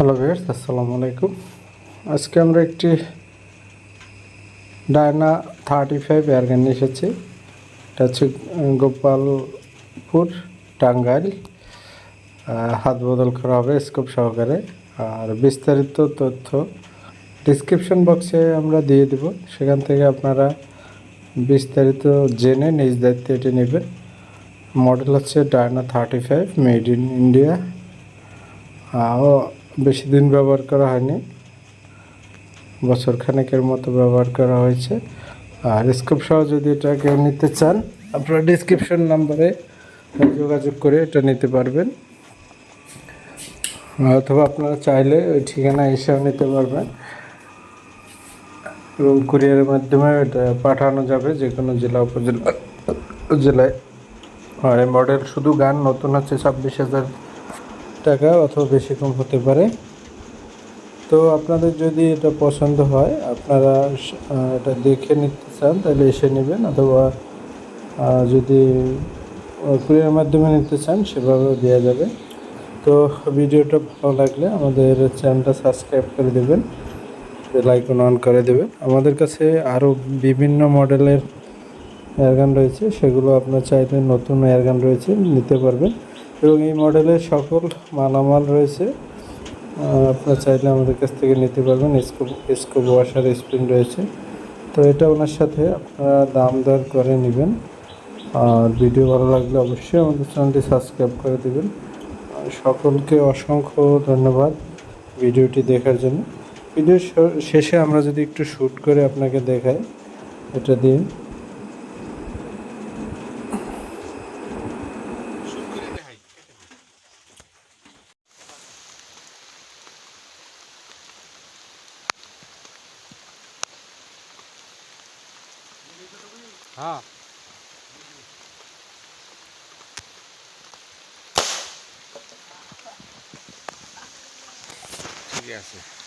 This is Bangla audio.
হ্যালো ভিউয়ার্স আসসালামু আলাইকুম আজকে আমরা একটি ডায়না থার্টি ফাইভ এয়ারগান এসেছি। এটা হচ্ছে গোপালপুর টাঙ্গাইল। হাত বদল করা হবে স্কোপ সহকারে। আর বিস্তারিত তথ্য ডিসক্রিপশন বক্সে আমরা দিয়ে দেব। সেখান থেকে আপনারা বিস্তারিত জেনে নিজ দায়িত্বে এটি নেবেন। মডেল হচ্ছে Diana thirty five made in India আও বেশি দিন ব্যবহার করা হয়নি। বছর খানেকের মতো ব্যবহার করা হয়েছে। আর স্কোপ সহ যদি এটা কেউ নিতে চান, আপনারা ডিসক্রিপশন নাম্বারে যোগাযোগ করে এটা নিতে পারবেন। অথবা আপনারা চাইলে ওই ঠিকানা এসেও নিতে পারবেন। এবং কুরিয়ারের মাধ্যমে এটা পাঠানো যাবে যে কোনো জেলা উপজেলা জেলায় আর এই মডেল শুধু গান নতুন হচ্ছে ছাব্বিশ হাজার টাকা অথবা বেশি কম হতে পারে। তো আপনাদের যদি এটা পছন্দ হয়, আপনারা এটা দেখে নিতে চান, তাহলে এসে নেবেন। অথবা যদি কুরিয়ার মাধ্যমে নিতে চান, সেভাবেও দেওয়া যাবে। তো ভিডিওটা ভালো লাগলে আমাদের চ্যানেলটা সাবস্ক্রাইব করে দেবেন, বেল আইকন অন করে দেবেন। আমাদের কাছে আরও বিভিন্ন মডেলের এয়ারগান রয়েছে, সেগুলো আপনার চাইলে নতুন এয়ারগান রয়েছে, নিতে পারবেন। এবং এই মডেলের সকল মালামাল রয়েছে। আপনার চাইলে আমাদের কাছ থেকে নিতে পারবেন। স্কোপ স্কোপ ওয়াশার স্পিন রয়েছে। তো এটা ওনার সাথে আপনারা দাম দর করে নেবেন। আর ভিডিও ভালো লাগলে অবশ্যই আমাদের চ্যানেলটি সাবস্ক্রাইব করে দেবেন। সকলকে অসংখ্য ধন্যবাদ ভিডিওটি দেখার জন্য। ভিডিও শেষে আমরা যদি একটু শ্যুট করে আপনাকে দেখাই, এটা দিয়ে। হ্যাঁ। ঠিক আছে।